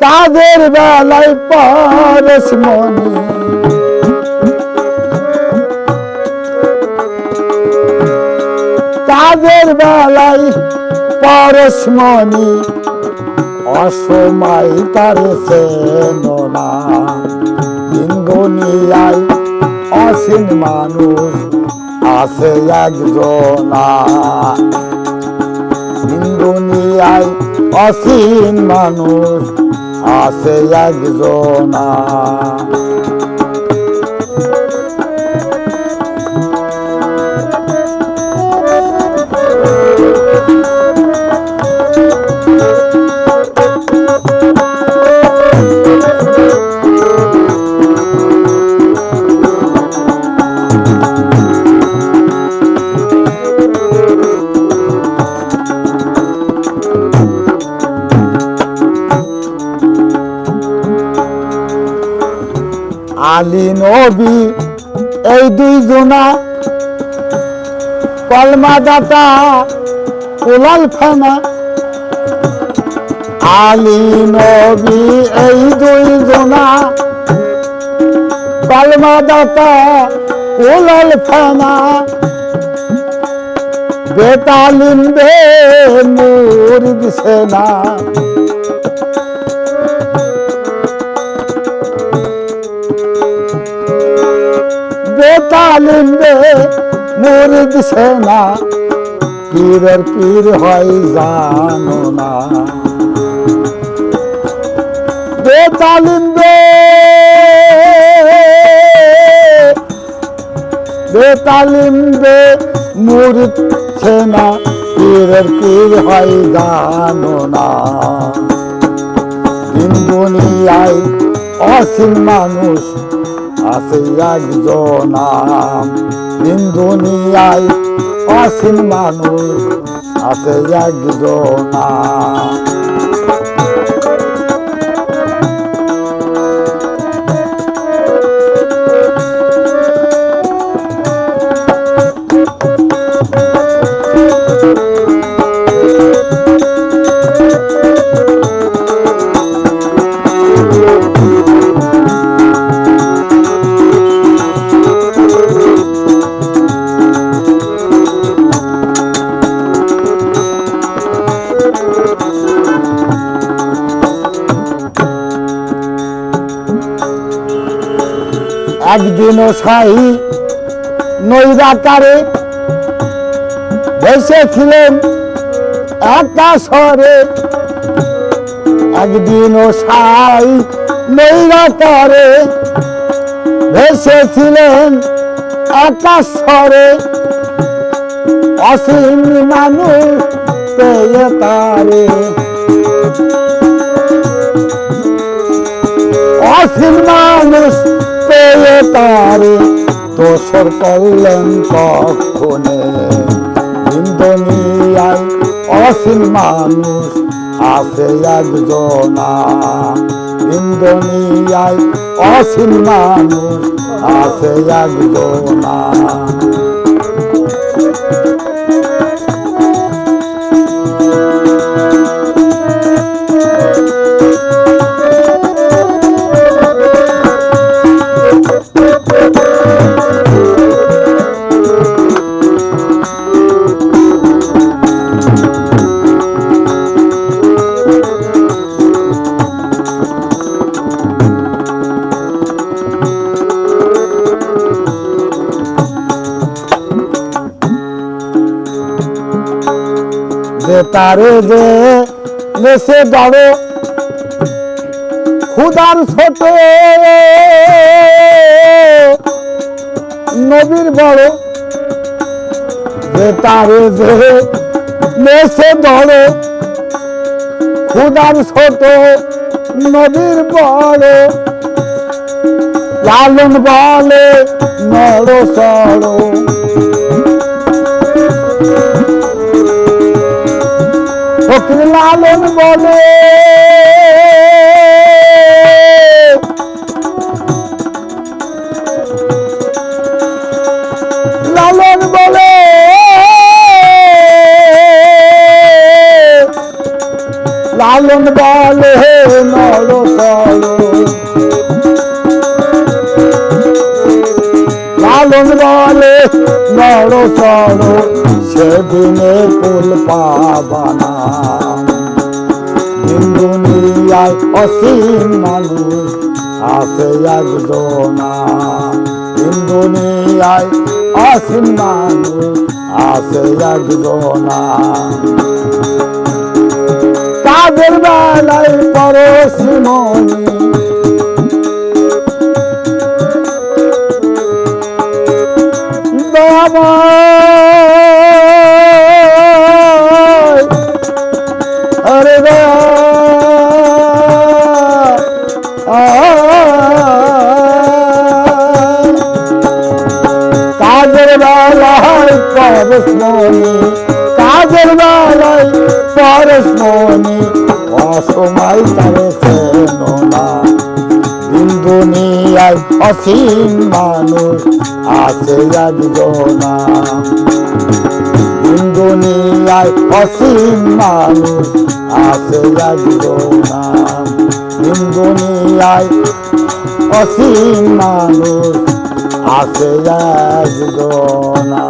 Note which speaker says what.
Speaker 1: তাদের বেলায় পরশমণি তাদের বেলায় পরশমণি অসময় তারে চেন না। দিন দুনিয়ায় অসীন মানুষ আছে একজনা। দিন দুনিয়ায় অসীন মানুষ আছে একজনা আলী নবী, এই দুইজনা কলমা দাতা উলাল খানা আলী নবী, এই দুইজনা কলমা দাতা উলাল খানা বেতালিম বে মুরিদ সেনা। বেতালিম বে মুরিদ সেনা পীরের পীর হয় জানো না। বেতালিম বে। বেতালিম বে মুরিদ সেনা পীরের পীর হয় জানো না। দিন দুনিয়ায় অসীম মানুষ আছে একজনা। দিন দুনিয়ায় অসীম মানুষ আছে একজনা। একদিনও সাহি নৈরাকারে ভেসেছিলেন একা স্বরে। একদিনও সাই নৈরাকারে ভেসেছিলেন একা স্বরে। অসীম মানুষ পেয়ে তারে। অসীম মানুষ তারে দোসর করলেন কখনে। ইন্দোনিয়ায় অসীম মানুষ আছে একজনা। ইন্দোনিয়ায় অসীম মানুষ আছে একজনা। তারে যে নেশে বড়, খুদার ছোট নবীর বড়, যে তারে যে নেশে বড়, খুদার ছোট নবীর বড়। লালন বলে নড় সড় তাকে লালন বলে। লালন বলে। লালন বলে নর লালন বলে নর চড় সে দিনে কুল পাবানা। দিন দুনিয়ায় অসীম মানুষ আছে একজনা। দিন দুনিয়ায় অসীম মানুষ আছে একজনা। তাদের বেলায় পরশমণি। দয়াময় বেলায় পরশমণি কাজের বেলায় পরশমণি অসময় তারে চেন না দিন দুনিয়ায় অসীম মানুষ আছে একজনা দিন দুনিয়ায় অসীম মানুষ আছে একজনা দিন দুনিয়ায় অসীম মানুষ আছে একজনা